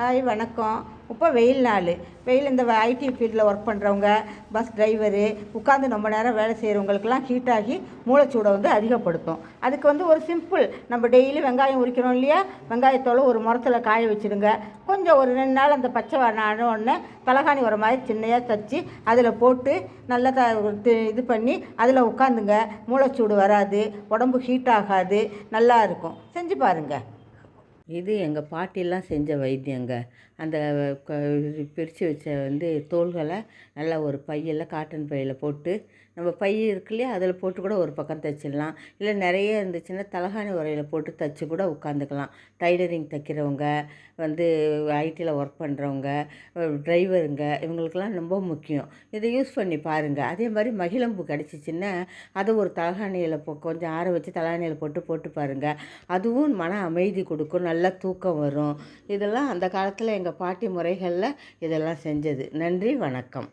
Hi வணக்கம். இப்போ வெயில் நாள். வெயில் இந்த ஐடி ஃபீல்டில் ஒர்க் பண்ணுறவங்க பஸ் டிரைவரு உட்காந்து ரொம்ப நேரம் வேலை செய்கிறவங்களுக்கெல்லாம் ஹீட் ஆகி மூளைச்சூடை வந்து அதிகப்படுத்தும். அதுக்கு வந்து ஒரு சிம்பிள் நம்ம டெய்லி வெங்காயம் உரிக்கிறோம் இல்லையா? வெங்காயத்தோலை ஒரு மரத்தில் காய வச்சுடுங்க கொஞ்சம் ஒரு ரெண்டு நாள் அந்த பச்சை வாடின உடனே தலகாணி வர மாதிரி சின்னையாக தச்சு அதில் போட்டு நல்லா த இது பண்ணி அதில் உட்காந்துங்க. மூளைச்சூடு வராது உடம்பு ஹீட் ஆகாது நல்லா இருக்கும். செஞ்சு பாருங்கள் இது எங்கள் பாட்டிலாம் செஞ்ச வைத்தியங்க. அந்த பிரித்து வச்ச வந்து தோள்களை நல்லா ஒரு பையில் காட்டன் பையில் போட்டு நம்ம பை இருக்கு இல்லையா அதில் போட்டு கூட ஒரு பக்கம் தைச்சிடலாம். இல்லை நிறைய இருந்துச்சுன்னா தலகாணி உரையில் போட்டு தைச்சி கூட உட்காந்துக்கலாம். டைலரிங் தைக்கிறவங்க வந்து ஐடியில் ஒர்க் பண்ணுறவங்க டிரைவருங்க இவங்களுக்கெல்லாம் ரொம்ப முக்கியம். இதை யூஸ் பண்ணி பாருங்கள் அதே மாதிரி மகிழம்பு கிடச்சிச்சின்னா அதை ஒரு தலகாணியில் கொஞ்சம் ஆற வச்சு தலகாணியில் போட்டு போட்டு பாருங்கள் அதுவும் மன அமைதி கொடுக்கும். நல்ல நல்ல தூக்கம் வரும். இதெல்லாம் அந்த காலத்தில் எங்கள் பாட்டி முறைகளில் இதெல்லாம் செஞ்சது. நன்றி வணக்கம்.